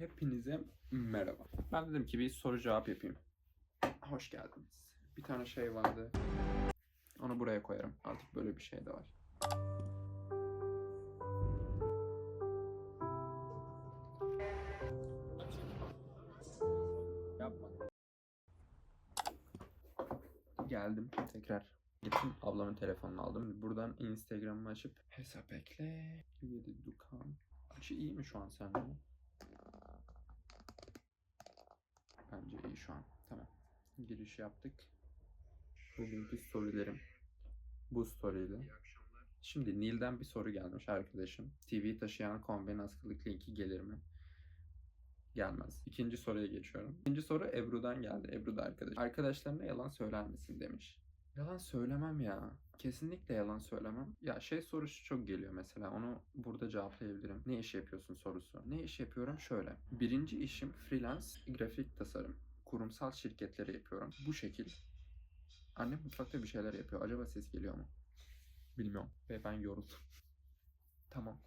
Hepinize merhaba. Ben dedim ki bir soru cevap yapayım. Hoş geldiniz. Bir tane şey vardı. Onu buraya koyarım. Artık böyle bir şey de var. Yapma. Geldim tekrar. Gittim ablamın telefonunu aldım. Buradan Instagram'ımı açıp hesap ekle. Yedi Dukan. Açı iyi mi şu an sende? Bence iyi şu an. Tamam. Giriş yaptık. Bugünkü storylerim. Bu story'di. Şimdi Nil'den bir soru gelmiş arkadaşım. TV taşıyan konveyin askılık linki gelir mi? Gelmez. İkinci soruya geçiyorum. İkinci soru Ebru'dan geldi. Ebru da arkadaş. Arkadaşlarına yalan söyler misin demiş. Yalan söylemem ya. Kesinlikle yalan söylemem. Ya şey sorusu çok geliyor mesela. Onu burada cevaplayabilirim. Ne iş yapıyorsun sorusu. Ne iş yapıyorum? Şöyle. Birinci işim freelance grafik tasarım. Kurumsal şirketlere yapıyorum. Bu şekil. Annem mutfakta bir şeyler yapıyor. Acaba ses geliyor mu? Bilmiyorum. Ve ben yoruldum. tamam.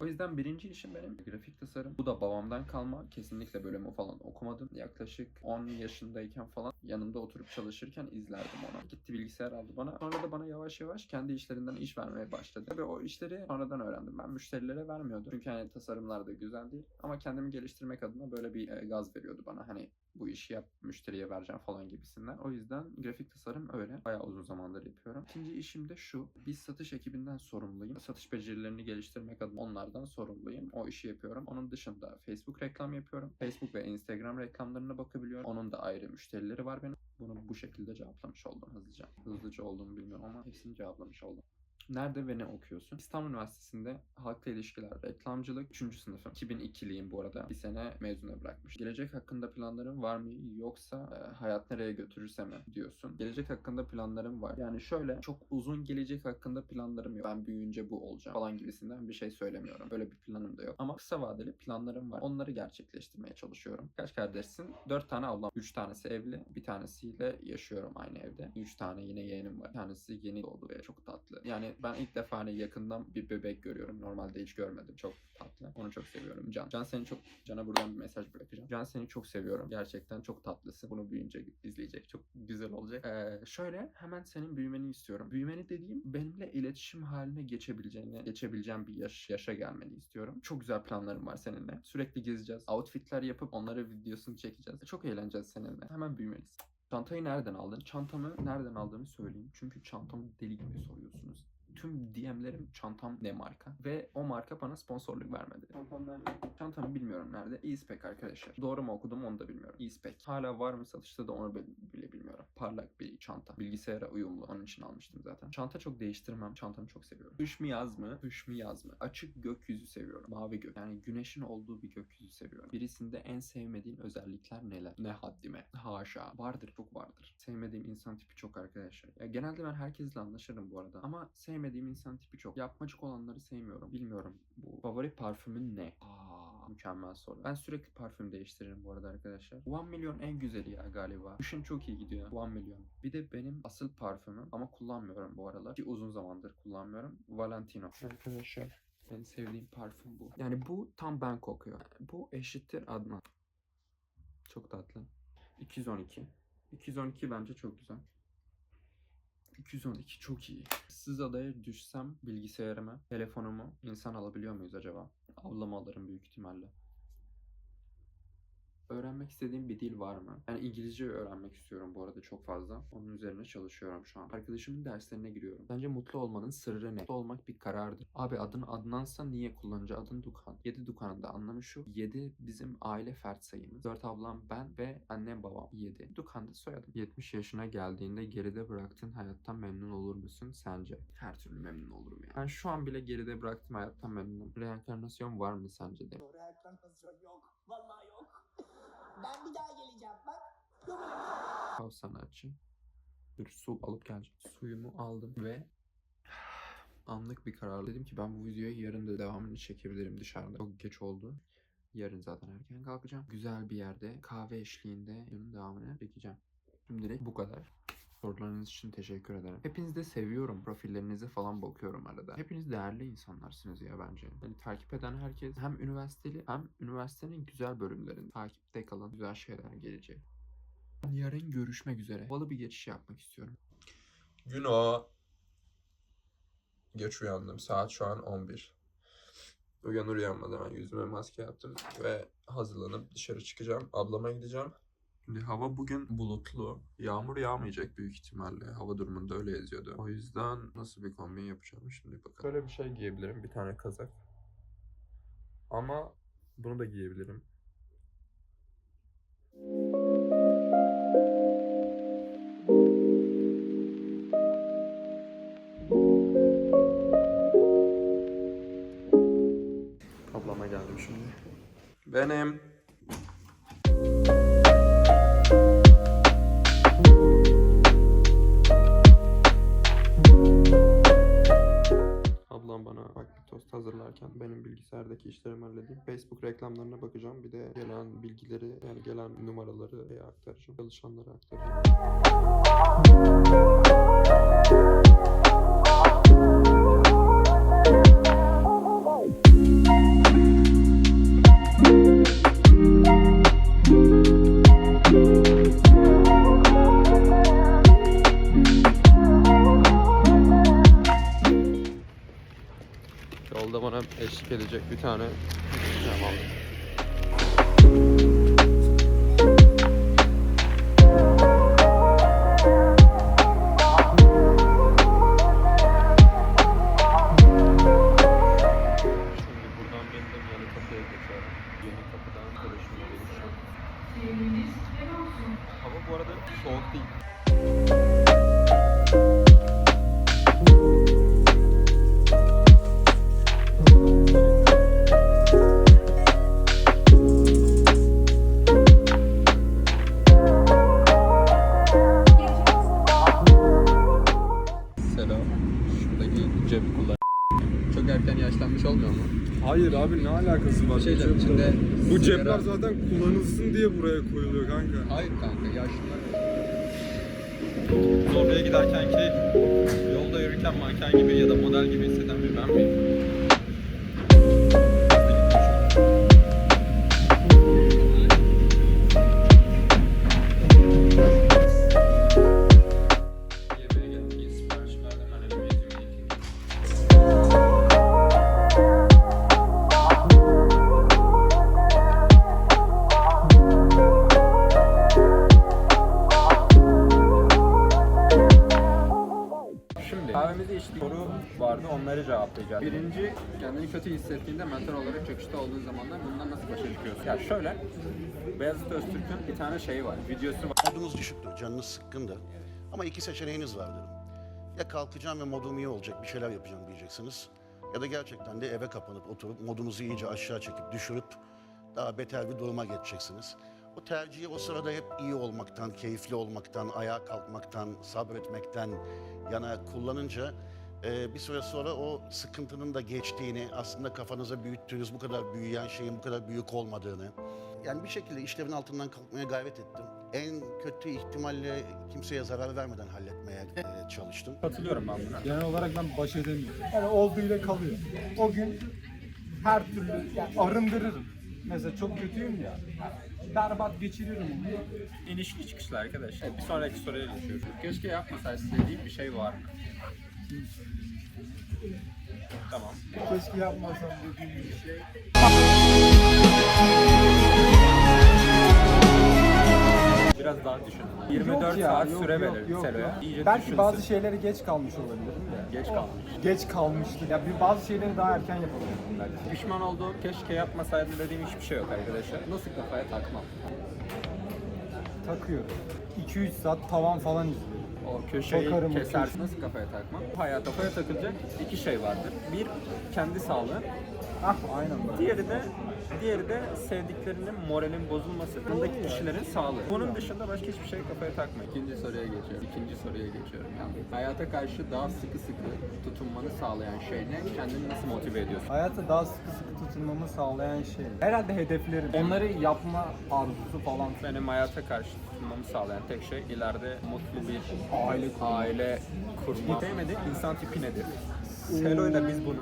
O yüzden birinci işim benim grafik tasarım. Bu da babamdan kalma. Kesinlikle bölümü falan okumadım. Yaklaşık 10 yaşındayken falan yanımda oturup çalışırken izlerdim onu. Gitti bilgisayar aldı bana. Sonra da bana yavaş yavaş kendi işlerinden iş vermeye başladı. Ve o işleri sonradan öğrendim. Ben müşterilere vermiyordum. Çünkü hani tasarımlar da güzel değil. Ama kendimi geliştirmek adına böyle bir e, gaz veriyordu bana. Hani bu işi yap müşteriye vereceğim falan gibisinden. O yüzden grafik tasarım öyle. Bayağı uzun zamandır yapıyorum. İkinci işim de şu. Bir satış ekibinden sorumluyum. Satış becerilerini geliştirmek adına onlardan sorumluyum. O işi yapıyorum. Onun dışında Facebook reklam yapıyorum. Facebook ve Instagram reklamlarına bakabiliyorum. Onun da ayrı müşterileri var benim. Bunu bu şekilde cevaplamış oldum hızlıca. Hızlıca olduğumu bilmiyorum ama hepsini cevaplamış oldum. Nerede ve ne okuyorsun? İstanbul Üniversitesi'nde halkla ilişkiler, reklamcılık 3. sınıfım. 2002'liyim bu arada. Bir sene mezuna bırakmış. Gelecek hakkında planların var mı yoksa e, hayat nereye götürürse mi diyorsun? Gelecek hakkında planlarım var. Yani şöyle çok uzun gelecek hakkında planlarım yok. Ben büyüyünce bu olacağım falan gibisinden bir şey söylemiyorum. Böyle bir planım da yok. Ama kısa vadeli planlarım var. Onları gerçekleştirmeye çalışıyorum. Kaç kardeşsin? 4 tane ablam. 3 tanesi evli. Bir tanesiyle yaşıyorum aynı evde. 3 tane yine yeğenim var. Bir tanesi yeni doğdu ve çok tatlı. Yani ben ilk defa hani yakından bir bebek görüyorum. Normalde hiç görmedim. Çok tatlı. Onu çok seviyorum. Can. Can seni çok... Can'a buradan bir mesaj bırakacağım. Can seni çok seviyorum. Gerçekten çok tatlısın. Bunu büyüyünce izleyecek. Çok güzel olacak. Ee, şöyle hemen senin büyümeni istiyorum. Büyümeni dediğim benimle iletişim haline geçebileceğini, geçebileceğim bir yaş, yaşa gelmeni istiyorum. Çok güzel planlarım var seninle. Sürekli gezeceğiz. Outfitler yapıp onları videosunu çekeceğiz. Çok eğleneceğiz seninle. Hemen büyümelisin. Çantayı nereden aldın? Çantamı nereden aldığımı söyleyeyim. Çünkü çantamı deli gibi soruyorsunuz. Tüm DM'lerim çantam ne marka ve o marka bana sponsorluk vermedi. Çantam nerede? Çantamı bilmiyorum nerede. E-Spec arkadaşlar. Doğru mu okudum onu da bilmiyorum. E-Spec. Hala var mı satışta da onu bile bilmiyorum. Parlak bir çanta. Bilgisayara uyumlu. Onun için almıştım zaten. Çanta çok değiştirmem. Çantamı çok seviyorum. Kış mı yaz mı? Kış mı yaz mı? Açık gökyüzü seviyorum. Mavi gök. Yani güneşin olduğu bir gökyüzü seviyorum. Birisinde en sevmediğin özellikler neler? Ne haddime? Haşa. Vardır çok vardır. Sevmediğim insan tipi çok arkadaşlar. Ya genelde ben herkesle anlaşırım bu arada. Ama sevmediğim insan tipi çok. Yapmacık olanları sevmiyorum. Bilmiyorum. Bu favori parfümün ne? Aa, mükemmel soru. Ben sürekli parfüm değiştiririm bu arada arkadaşlar. One milyon en güzeli ya galiba. Kışın çok iyi gidiyor. One milyon. Bir de benim asıl parfümüm ama kullanmıyorum bu aralar. Ki uzun zamandır kullanmıyorum. Valentino. Arkadaşlar en sevdiğim parfüm bu. Yani bu tam ben kokuyor. Bu eşittir Adnan. Çok tatlı. 212. 212 bence çok güzel. 212 çok iyi. Siz adaya düşsem bilgisayarımı, telefonumu insan alabiliyor muyuz acaba? Ablamı alırım büyük ihtimalle. Öğrenmek istediğim bir dil var mı? Ben İngilizce öğrenmek istiyorum bu arada çok fazla. Onun üzerine çalışıyorum şu an. Arkadaşımın derslerine giriyorum. Bence mutlu olmanın sırrı ne? Mutlu olmak bir karardır. Abi adın Adnansa niye kullanıcı adın Dukan? 7 Dukan'ın da anlamı şu. 7 bizim aile fert sayımız. 4 ablam ben ve annem babam 7. Dukan da soyadım. 70 yaşına geldiğinde geride bıraktığın hayattan memnun olur musun sence? Her türlü memnun olurum yani. Ben şu an bile geride bıraktığım hayattan memnunum. Reenkarnasyon var mı sence de? Reenkarnasyon yok. Vallahi yok. Ben bir daha geleceğim bak. Bir. Kav sanatçı. Dur su alıp geleceğim. Suyumu aldım ve anlık bir karar dedim ki ben bu videoyu yarın da devamını çekebilirim dışarıda. Çok geç oldu. Yarın zaten erken kalkacağım. Güzel bir yerde kahve eşliğinde videonun devamını çekeceğim. Şimdilik bu kadar. Sorularınız için teşekkür ederim. Hepinizi de seviyorum. Profillerinize falan bakıyorum arada. Hepiniz değerli insanlarsınız ya bence. Yani takip eden herkes hem üniversiteli hem üniversitenin güzel bölümlerinde takipte kalın. Güzel şeyler gelecek. Yarın görüşmek üzere. Havalı bir geçiş yapmak istiyorum. Gün o. Geç uyandım. Saat şu an 11. Uyanır uyanmaz hemen yüzüme maske yaptım ve hazırlanıp dışarı çıkacağım. Ablama gideceğim. Şimdi hava bugün bulutlu. Yağmur yağmayacak büyük ihtimalle. Hava durumunda öyle yazıyordu. O yüzden nasıl bir kombin yapacağım şimdi bakalım. Böyle bir şey giyebilirim. Bir tane kazak. Ama bunu da giyebilirim. Ablama geldim şimdi. Benim. Bilgisayardaki işlerimi halledeyim. Facebook reklamlarına bakacağım. Bir de gelen bilgileri yani gelen numaraları şeye aktaracağım. Çalışanlara aktaracağım. Bana eşlik edecek bir tane arkadaşımla buluşacağım. Hava bu arada soğuk değil. Cebi kullan. Çok erken yaşlanmış olmuyor mu? Hayır abi ne alakası var? Bir şey bu içinde Bu sigara- cepler zaten kullanılsın diye buraya koyuluyor kanka. Hayır kanka yaşlılar. Zorlu'ya giderken ki yolda yürürken manken gibi ya da model gibi hisseden bir ben miyim? Kahvemizi içtik. Soru vardı onları cevaplayacağız. Birinci kendini kötü hissettiğinde mental olarak çöküşte olduğun zamanlar bundan nasıl başa çıkıyorsun? Ya şöyle Beyazıt Öztürk'ün bir tane şeyi var. Videosu var. Modunuz düşüktür, canınız sıkkındır. Ama iki seçeneğiniz var derim. Ya kalkacağım ve modum iyi olacak, bir şeyler yapacağım diyeceksiniz. Ya da gerçekten de eve kapanıp oturup modunuzu iyice aşağı çekip düşürüp daha beter bir duruma geçeceksiniz. O tercihi o sırada hep iyi olmaktan, keyifli olmaktan, ayağa kalkmaktan, sabretmekten yana kullanınca e, bir süre sonra o sıkıntının da geçtiğini, aslında kafanıza büyüttüğünüz bu kadar büyüyen şeyin bu kadar büyük olmadığını, yani bir şekilde işlerin altından kalkmaya gayret ettim. En kötü ihtimalle kimseye zarar vermeden halletmeye e, çalıştım. Katılıyorum ben buna. Genel olarak ben baş edemiyorum. Yani olduğuyla kalıyor. O gün her türlü yani arındırırım. Mesela çok kötüyüm ya. Berbat geçiririm onu. İlişki çıkışlı arkadaşlar. Bir sonraki soruya geçiyoruz. Keşke yapmasaydın dediğim bir şey var mı? Tamam. Keşke yapmasam dediğim bir şey. Biraz daha düşün. 24 Yok ya, saat yok, süre yok, verir yok, Selo'ya. İyice Belki düşünsün. bazı şeylere geç kalmış olabilirim. Geç kalmış. Geç kalmıştı. Ya bir bazı şeyleri daha erken yapabilirdim belki. Pişman olduğum keşke yapmasaydım dediğim hiçbir şey yok arkadaşlar. Nasıl kafaya takmam? Takıyorum. 2-3 saat tavan falan izliyorum. O köşeyi Bakarım o kesersin. Nasıl kafaya takmam? Hayat kafaya takılacak iki şey vardır. Bir, kendi sağlığın. Hah aynen böyle. Diğeri de diğeri de sevdiklerinin moralin bozulması, yanındaki kişilerin sağlığı. Bunun dışında başka hiçbir şey kafaya takmayın. İkinci soruya geçiyorum. İkinci soruya geçiyorum. Yani hayata karşı daha sıkı sıkı tutunmanı sağlayan şey ne? Kendini nasıl motive ediyorsun? Hayata daha sıkı sıkı tutunmamı sağlayan şey. Herhalde hedeflerim. Onları yapma arzusu falan. Benim hayata karşı tutunmamı sağlayan tek şey ileride mutlu bir Aile kurmak. aile kurmak. Sevmedi insan tipi nedir? Selo'yla biz bunu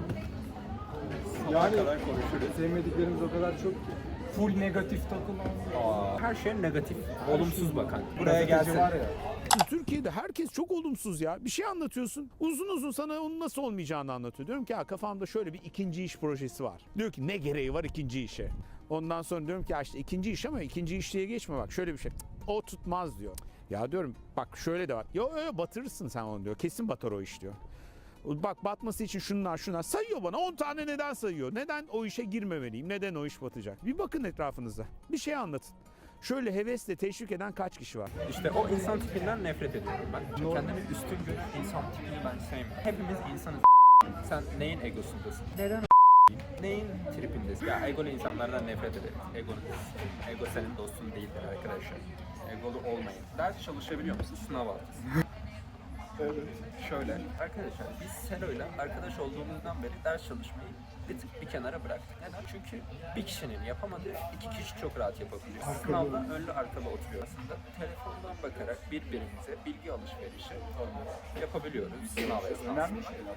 Yani kadar konuşuruz. sevmediklerimiz o kadar çok ki. Full negatif takılan. Her şey negatif, olumsuz bakan. Buraya gelsin. var ya. Türkiye'de herkes çok olumsuz ya. Bir şey anlatıyorsun. Uzun uzun sana onun nasıl olmayacağını anlatıyor. Diyorum ki ha kafamda şöyle bir ikinci iş projesi var. Diyor ki ne gereği var ikinci işe? Ondan sonra diyorum ki ya işte ikinci iş ama ikinci iş diye geçme bak şöyle bir şey. O tutmaz diyor. Ya diyorum bak şöyle de var. Yo yo batırırsın sen onu diyor. Kesin batar o iş diyor. Bak batması için şunlar şunlar sayıyor bana 10 tane neden sayıyor. Neden o işe girmemeliyim? Neden o iş batacak? Bir bakın etrafınıza. Bir şey anlatın. Şöyle hevesle teşvik eden kaç kişi var? İşte o insan tipinden nefret ediyorum ben. Çünkü kendini üstün gören insan tipini ben sevmiyorum. Hepimiz insanız. Sen neyin egosundasın? Neden Neyin tripindesin? Ya egolu insanlardan nefret ederim. Ego, ego senin dostun değildir arkadaşlar. Egolu olmayın. Ders çalışabiliyor musun? Sınav haftası. Şöyle, arkadaşlar biz Selo'yla arkadaş olduğumuzdan beri ders çalışmayı bir tık bir kenara bıraktık. Neden? Çünkü bir kişinin yapamadığı iki kişi çok rahat yapabiliyor. Sınavda önlü arkalı oturuyor. Aslında telefondan bakarak birbirimize bilgi alışverişi yapabiliyoruz sınav esnasında. Şeyler.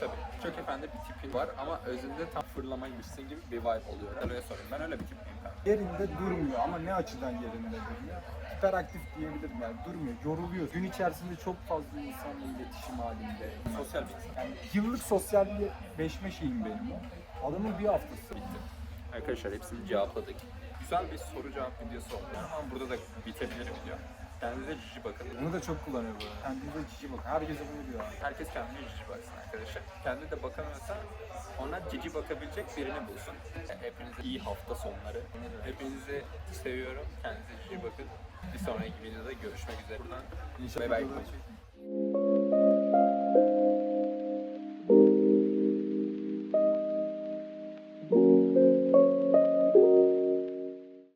Tabii. Çok efendi bir tipin var ama özünde tam fırlamaymışsın gibi bir vibe oluyor. Selo'ya sorayım. Ben öyle bir tip miyim? Yerinde durmuyor ama ne açıdan yerinde durmuyor? Hiperaktif diyebilirim yani durmuyor, yoruluyor. Gün içerisinde çok fazla insanla iletişim halinde. Sosyal bir insan. Yani yıllık sosyalleşme şeyim benim o. Adamın bir haftası. Bitti. Arkadaşlar hepsini cevapladık. Güzel bir soru cevap videosu oldu ama burada da bitebilir video. Kendinize cici bakın. Bunu da çok kullanıyor bu. arada. Kendinize cici bakın. Herkese bunu diyor. Herkes kendine cici baksın arkadaşlar. Kendi de bakamıyorsa ona cici bakabilecek birini bulsun. Hepinize iyi hafta sonları. Hepinizi seviyorum. Kendinize cici bakın. Bir sonraki videoda görüşmek üzere. Buradan İnşallah Bye bye.